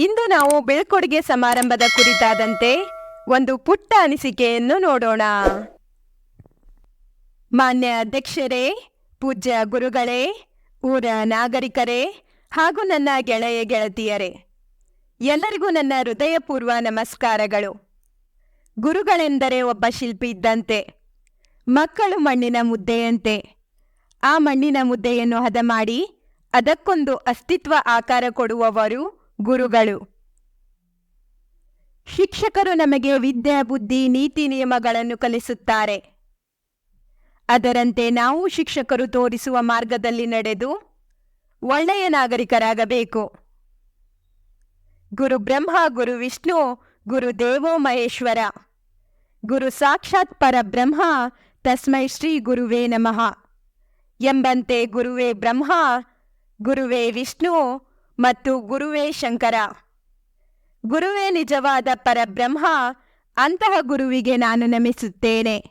ಇಂದು ನಾವು ಬೀಳ್ಕೊಡುಗೆ ಸಮಾರಂಭದ ಕುರಿತಾದಂತೆ ಒಂದು ಪುಟ್ಟ ಅನಿಸಿಕೆಯನ್ನು ನೋಡೋಣ. ಮಾನ್ಯ ಅಧ್ಯಕ್ಷರೇ, ಪೂಜ್ಯ ಗುರುಗಳೇ, ಊರ ನಾಗರಿಕರೇ ಹಾಗೂ ನನ್ನ ಗೆಳೆಯ ಗೆಳತಿಯರೇ, ಎಲ್ಲರಿಗೂ ನನ್ನ ಹೃದಯಪೂರ್ವ ನಮಸ್ಕಾರಗಳು. ಗುರುಗಳೆಂದರೆ ಒಬ್ಬ ಶಿಲ್ಪಿ ಇದ್ದಂತೆ, ಮಕ್ಕಳು ಮಣ್ಣಿನ ಮುದ್ದೆಯಂತೆ. ಆ ಮಣ್ಣಿನ ಮುದ್ದೆಯನ್ನು ಹದ ಮಾಡಿ ಅದಕ್ಕೊಂದು ಅಸ್ತಿತ್ವ ಆಕಾರ ಕೊಡುವವರು ಗುರುಗಳು, ಶಿಕ್ಷಕರು ನಮಗೆ ವಿದ್ಯೆ, ಬುದ್ಧಿ, ನೀತಿ ನಿಯಮಗಳನ್ನು ಕಲಿಸುತ್ತಾರೆ. ಅದರಂತೆ ನಾವು ಶಿಕ್ಷಕರು ತೋರಿಸುವ ಮಾರ್ಗದಲ್ಲಿ ನಡೆದು ಒಳ್ಳೆಯ ನಾಗರಿಕರಾಗಬೇಕು. ಗುರು ಬ್ರಹ್ಮ, ಗುರು ವಿಷ್ಣು, ಗುರು ದೇವೋ ಮಹೇಶ್ವರ, ಗುರು ಸಾಕ್ಷಾತ್ ಪರಬ್ರಹ್ಮ, ತಸ್ಮೈ ಶ್ರೀ ಗುರುವೇ ನಮಃ ಎಂಬಂತೆ ಗುರುವೇ ಬ್ರಹ್ಮ, ಗುರುವೇ ವಿಷ್ಣು ಮತ್ತು ಗುರುವೇ ಶಂಕರ. ಗುರುವೇ ನಿಜವಾದ ಪರಬ್ರಹ್ಮ, ಅಂತಹ ಗುರುವಿಗೆ ನಾನು ನಮಿಸುತ್ತೇನೆ.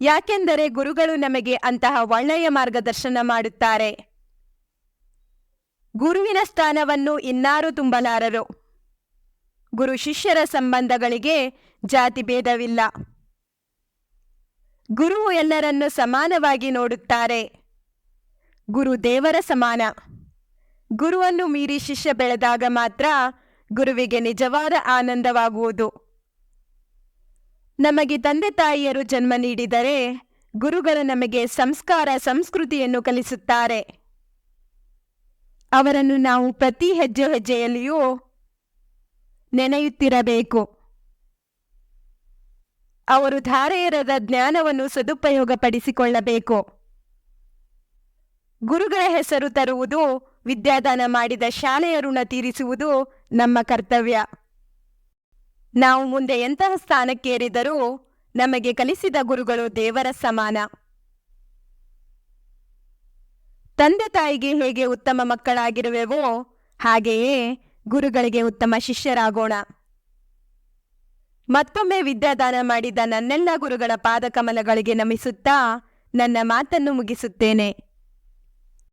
ಯಾಕೆಂದರೆ ಗುರುಗಳು ನಮಗೆ ಅಂತಹ ಒಳ್ಳೆಯ ಮಾರ್ಗದರ್ಶನ ಮಾಡುತ್ತಾರೆ. ಗುರುವಿನ ಸ್ಥಾನವನ್ನು ಇನ್ನಾರು ತುಂಬಲಾರರು. ಗುರು ಶಿಷ್ಯರ ಸಂಬಂಧಗಳಿಗೆ ಜಾತಿ ಭೇದವಿಲ್ಲ. ಗುರುವು ಎಲ್ಲರನ್ನು ಸಮಾನವಾಗಿ ನೋಡುತ್ತಾರೆ. ಗುರು ದೇವರ ಸಮಾನ. ಗುರುವನ್ನು ಮೀರಿ ಶಿಷ್ಯ ಬೆಳೆದಾಗ ಮಾತ್ರ ಗುರುವಿಗೆ ನಿಜವಾದ ಆನಂದವಾಗುವುದು. ನಮಗೆ ತಂದೆ ತಾಯಿಯರು ಜನ್ಮ ನೀಡಿದರೆ ಗುರುಗಳು ನಮಗೆ ಸಂಸ್ಕಾರ, ಸಂಸ್ಕೃತಿಯನ್ನು ಕಲಿಸುತ್ತಾರೆ. ಅವರನ್ನು ನಾವು ಪ್ರತಿ ಹೆಜ್ಜೆ ಹೆಜ್ಜೆಯಲ್ಲಿಯೂ ನೆನೆಯುತ್ತಿರಬೇಕು. ಅವರು ಧಾರೆಯರದ ಜ್ಞಾನವನ್ನು ಸದುಪಯೋಗಪಡಿಸಿಕೊಳ್ಳಬೇಕು. ಗುರುಗಳ ಹೆಸರು ತರುವುದು ವಿದ್ಯಾದಾನ ಮಾಡಿದ ಶಾಲೆಯ ಋಣ ತೀರಿಸುವುದು ನಮ್ಮ ಕರ್ತವ್ಯ. ನಾವು ಮುಂದೆ ಎಂತಹ ಸ್ಥಾನಕ್ಕೇರಿದರೂ ನಮಗೆ ಕಲಿಸಿದ ಗುರುಗಳು ದೇವರ ಸಮಾನ. ತಂದೆ ತಾಯಿಗೆ ಹೇಗೆ ಉತ್ತಮ ಮಕ್ಕಳಾಗಿರುವೆವೋ ಹಾಗೆಯೇ ಗುರುಗಳಿಗೆ ಉತ್ತಮ ಶಿಷ್ಯರಾಗೋಣ. ಮತ್ತೊಮ್ಮೆ ವಿದ್ಯಾದಾನ ಮಾಡಿದ ನನ್ನೆಲ್ಲ ಗುರುಗಳ ಪಾದಕಮಲಗಳಿಗೆ ನಮಿಸುತ್ತಾ ನನ್ನ ಮಾತನ್ನು ಮುಗಿಸುತ್ತೇನೆ.